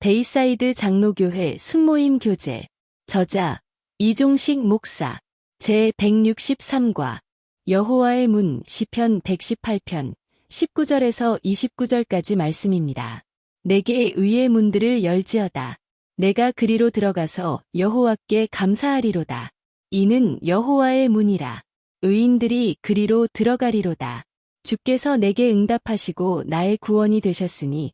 베이사이드 장로교회 순모임 교재. 저자 이종식 목사. 제 163과 여호와의 문 시편 118편 19절에서 29절까지 말씀입니다. 내게 의의 문들을 열지어다. 내가 그리로 들어가서 여호와께 감사하리로다. 이는 여호와의 문이라. 의인들이 그리로 들어가리로다. 주께서 내게 응답하시고 나의 구원이 되셨으니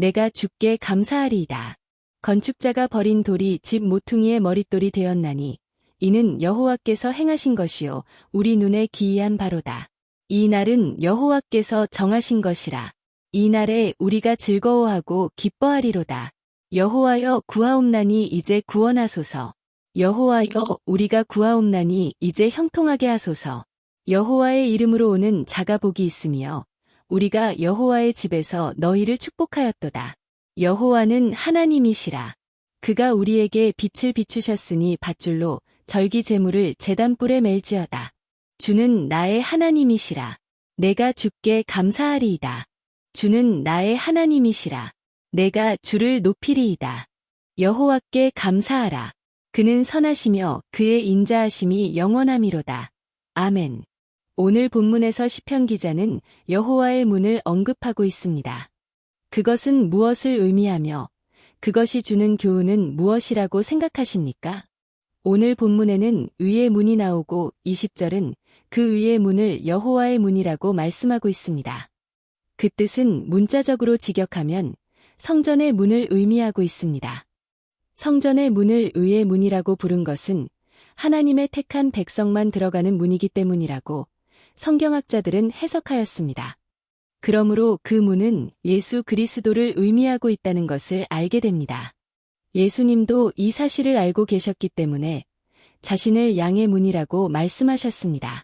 내가 주께 감사하리이다. 건축자가 버린 돌이 집 모퉁이의 머릿돌이 되었나니 이는 여호와께서 행하신 것이요 우리 눈에 기이한 바로다. 이 날은 여호와께서 정하신 것이라. 이 날에 우리가 즐거워하고 기뻐하리로다. 여호와여 구하옵나니 이제 구원하소서. 여호와여 우리가 구하옵나니 이제 형통하게 하소서. 여호와의 이름으로 오는 자가 복이 있으며 우리가 여호와의 집에서 너희를 축복하였도다. 여호와는 하나님이시라. 그가 우리에게 빛을 비추셨으니 밧줄로 절기 제물을 제단불에 멜지어다. 주는 나의 하나님이시라. 내가 주께 감사하리이다. 주는 나의 하나님이시라. 내가 주를 높이리이다. 여호와께 감사하라. 그는 선하시며 그의 인자하심이 영원함이로다. 아멘. 오늘 본문에서 시편 기자는 여호와의 문을 언급하고 있습니다. 그것은 무엇을 의미하며 그것이 주는 교훈은 무엇이라고 생각하십니까? 오늘 본문에는 의의 문이 나오고 20절은 그 의의 문을 여호와의 문이라고 말씀하고 있습니다. 그 뜻은 문자적으로 직역하면 성전의 문을 의미하고 있습니다. 성전의 문을 의의 문이라고 부른 것은 하나님의 택한 백성만 들어가는 문이기 때문이라고 성경학자들은 해석하였습니다. 그러므로 그 문은 예수 그리스도를 의미하고 있다는 것을 알게 됩니다. 예수님도 이 사실을 알고 계셨기 때문에 자신을 양의 문이라고 말씀하셨습니다.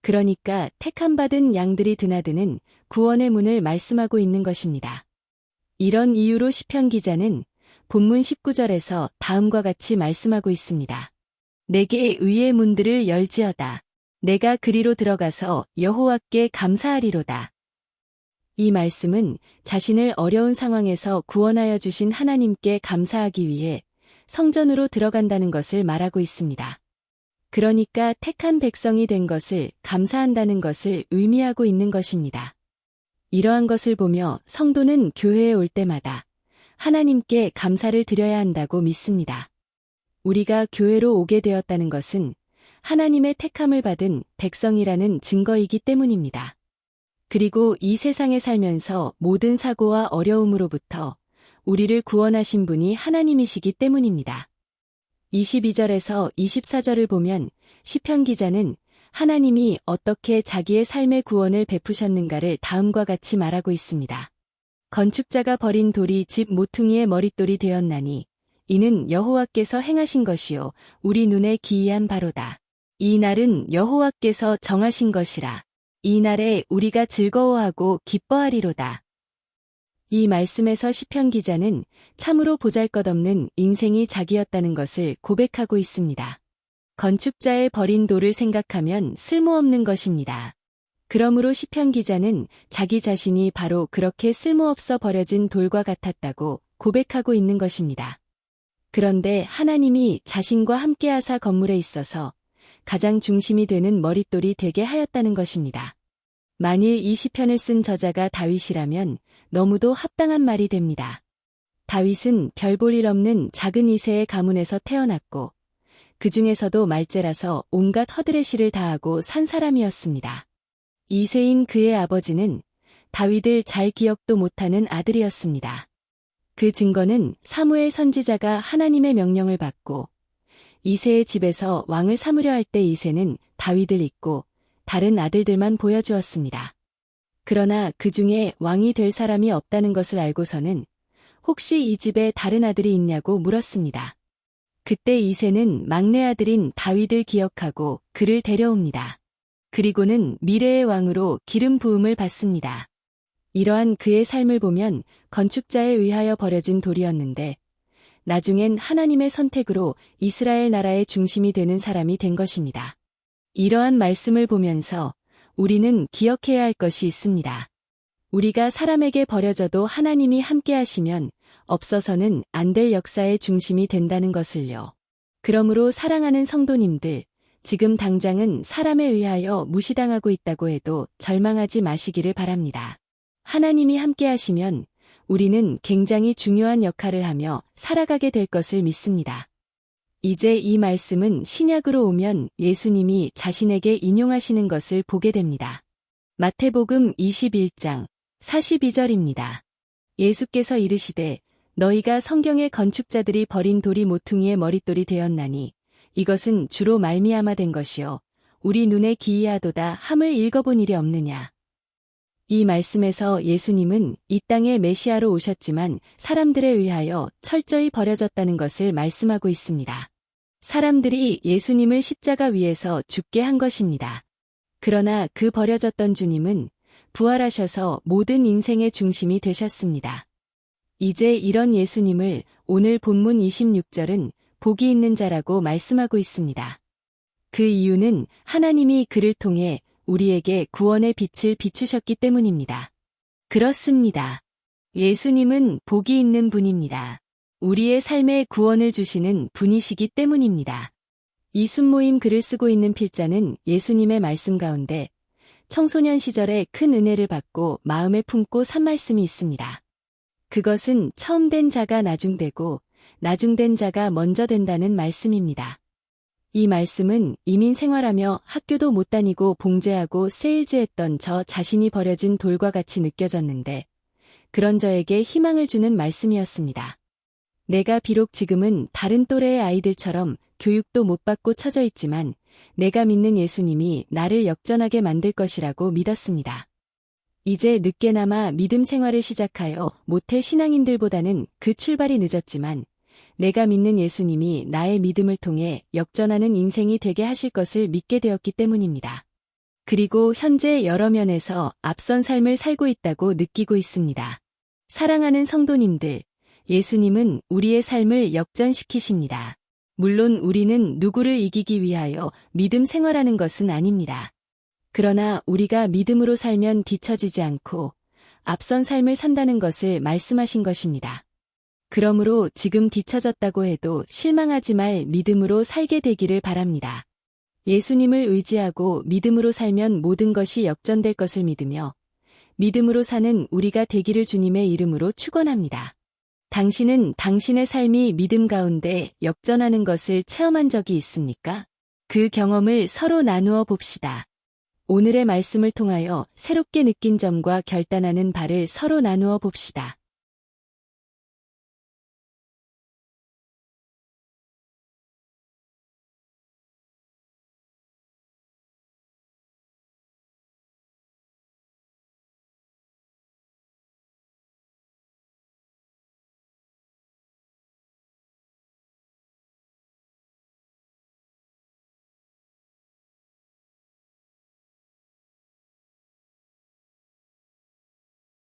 그러니까 택함받은 양들이 드나드는 구원의 문을 말씀하고 있는 것입니다. 이런 이유로 시편 기자는 본문 19절에서 다음과 같이 말씀하고 있습니다. 내게 의의 문들을 열지어다. 내가 그리로 들어가서 여호와께 감사하리로다. 이 말씀은 자신을 어려운 상황에서 구원하여 주신 하나님께 감사하기 위해 성전으로 들어간다는 것을 말하고 있습니다. 그러니까 택한 백성이 된 것을 감사한다는 것을 의미하고 있는 것입니다. 이러한 것을 보며 성도는 교회에 올 때마다 하나님께 감사를 드려야 한다고 믿습니다. 우리가 교회로 오게 되었다는 것은 하나님의 택함을 받은 백성이라는 증거이기 때문입니다. 그리고 이 세상에 살면서 모든 사고와 어려움으로부터 우리를 구원하신 분이 하나님이시기 때문입니다. 22절에서 24절을 보면 시편 기자는 하나님이 어떻게 자기의 삶의 구원을 베푸셨는가를 다음과 같이 말하고 있습니다. 건축자가 버린 돌이 집 모퉁이의 머릿돌이 되었나니 이는 여호와께서 행하신 것이요 우리 눈에 기이한 바로다. 이 날은 여호와께서 정하신 것이라. 이 날에 우리가 즐거워하고 기뻐하리로다. 이 말씀에서 시편 기자는 참으로 보잘것없는 인생이 자기였다는 것을 고백하고 있습니다. 건축자의 버린 돌을 생각하면 쓸모없는 것입니다. 그러므로 시편 기자는 자기 자신이 바로 그렇게 쓸모없어 버려진 돌과 같았다고 고백하고 있는 것입니다. 그런데 하나님이 자신과 함께하사 건물에 있어서 가장 중심이 되는 머릿돌이 되게 하였다는 것입니다. 만일 이 시편을 쓴 저자가 다윗이라면 너무도 합당한 말이 됩니다. 다윗은 별 볼 일 없는 작은 이세의 가문에서 태어났고 그 중에서도 말제라서 온갖 허들의 시를 다하고 산 사람이었습니다. 이세인 그의 아버지는 다윗을 잘 기억도 못하는 아들이었습니다. 그 증거는 사무엘 선지자가 하나님의 명령을 받고 이세의 집에서 왕을 삼으려 할 때 이세는 다윗을 잊고 다른 아들들만 보여주었습니다. 그러나 그 중에 왕이 될 사람이 없다는 것을 알고서는 혹시 이 집에 다른 아들이 있냐고 물었습니다. 그때 이세는 막내 아들인 다윗을 기억하고 그를 데려옵니다. 그리고는 미래의 왕으로 기름 부음을 받습니다. 이러한 그의 삶을 보면 건축자에 의하여 버려진 돌이었는데 나중엔 하나님의 선택으로 이스라엘 나라의 중심이 되는 사람이 된 것입니다. 이러한 말씀을 보면서 우리는 기억해야 할 것이 있습니다. 우리가 사람에게 버려져도 하나님이 함께 하시면 없어서는 안 될 역사의 중심이 된다는 것을요. 그러므로 사랑하는 성도님들, 지금 당장은 사람에 의하여 무시당하고 있다고 해도 절망하지 마시기를 바랍니다. 하나님이 함께 하시면 우리는 굉장히 중요한 역할을 하며 살아가게 될 것을 믿습니다. 이제 이 말씀은 신약으로 오면 예수님이 자신에게 인용하시는 것을 보게 됩니다. 마태복음 21장 42절입니다. 예수께서 이르시되 너희가 성경의 건축자들이 버린 돌이 모퉁이의 머릿돌이 되었나니 이것은 주로 말미암아 된 것이요 우리 눈에 기이하도다 함을 읽어본 일이 없느냐. 이 말씀에서 예수님은 이 땅에 메시아로 오셨지만 사람들에 의하여 철저히 버려졌다는 것을 말씀하고 있습니다. 사람들이 예수님을 십자가 위에서 죽게 한 것입니다. 그러나 그 버려졌던 주님은 부활하셔서 모든 인생의 중심이 되셨습니다. 이제 이런 예수님을 오늘 본문 26절은 복이 있는 자라고 말씀하고 있습니다. 그 이유는 하나님이 그를 통해 우리에게 구원의 빛을 비추셨기 때문입니다. 그렇습니다. 예수님은 복이 있는 분입니다. 우리의 삶에 구원을 주시는 분이시기 때문입니다. 이 순모임 글을 쓰고 있는 필자는 예수님의 말씀 가운데 청소년 시절에 큰 은혜를 받고 마음에 품고 산 말씀이 있습니다. 그것은 처음 된 자가 나중되고 나중된 자가 먼저 된다는 말씀입니다. 이 말씀은 이민 생활하며 학교도 못 다니고 봉제하고 세일즈했던 저 자신이 버려진 돌과 같이 느껴졌는데 그런 저에게 희망을 주는 말씀이었습니다. 내가 비록 지금은 다른 또래의 아이들처럼 교육도 못 받고 처져 있지만 내가 믿는 예수님이 나를 역전하게 만들 것이라고 믿었습니다. 이제 늦게나마 믿음 생활을 시작하여 모태 신앙인들보다는 그 출발이 늦었지만 내가 믿는 예수님이 나의 믿음을 통해 역전하는 인생이 되게 하실 것을 믿게 되었기 때문입니다. 그리고 현재 여러 면에서 앞선 삶을 살고 있다고 느끼고 있습니다. 사랑하는 성도님들, 예수님은 우리의 삶을 역전시키십니다. 물론 우리는 누구를 이기기 위하여 믿음 생활하는 것은 아닙니다. 그러나 우리가 믿음으로 살면 뒤처지지 않고 앞선 삶을 산다는 것을 말씀하신 것입니다. 그러므로 지금 뒤처졌다고 해도 실망하지 말 믿음으로 살게 되기를 바랍니다. 예수님을 의지하고 믿음으로 살면 모든 것이 역전될 것을 믿으며 믿음으로 사는 우리가 되기를 주님의 이름으로 축원합니다. 당신은 당신의 삶이 믿음 가운데 역전하는 것을 체험한 적이 있습니까? 그 경험을 서로 나누어 봅시다. 오늘의 말씀을 통하여 새롭게 느낀 점과 결단하는 바를 서로 나누어 봅시다.